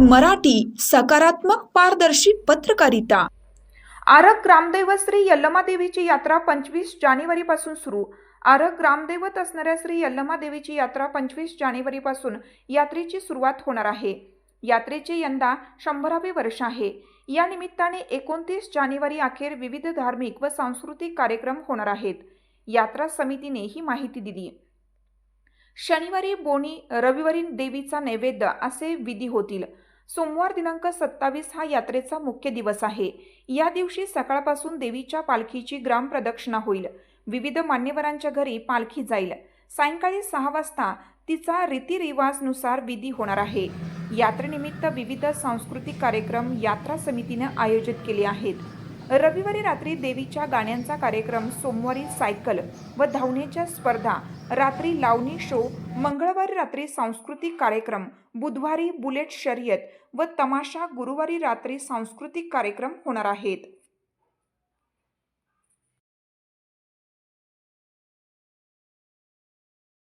मराठी सकारात्मक पारदर्शी पत्रकारिता. आरग ग्रामदैव श्री यल्लमा देवीची यात्रा पंचवीस जानेवारीपासून सुरू. आरग ग्रामदैवत असणाऱ्या श्री यल्लमा देवीची यात्रा पंचवीस जानेवारीपासून यात्रेची सुरुवात होणार आहे. यात्रेचे यंदा शंभरावे वर्ष आहे. या निमित्ताने एकोणतीस जानेवारी अखेर विविध धार्मिक व सांस्कृतिक कार्यक्रम होणार आहेत. यात्रा समितीने ही माहिती दिली. शनिवारी बोनी रविवारी देवीचा नैवेद्य असे विधी होतील. सोमवार दिनांक सत्तावीस हा यात्रेचा मुख्य दिवस आहे. या दिवशी सकाळपासून देवीच्या पालखीची ग्रामप्रदक्षिणा होईल. विविध मान्यवरांच्या घरी पालखी जाईल. सायंकाळी सहा वाजता तिचा रीतिरिवाजनुसार विधी होणार आहे. यात्रेनिमित्त विविध सांस्कृतिक कार्यक्रम यात्रा समितीनं आयोजित केले आहेत. रविवारी रात्री देवीच्या गाण्यांचा कार्यक्रम सोमवारी सायकल व धावण्याच्या स्पर्धा रात्री लावणी शो मंगळवारी रात्री सांस्कृतिक कार्यक्रम बुधवारी बुलेट शर्यत व तमाशा गुरुवारी रात्री सांस्कृतिक कार्यक्रम होणार आहेत.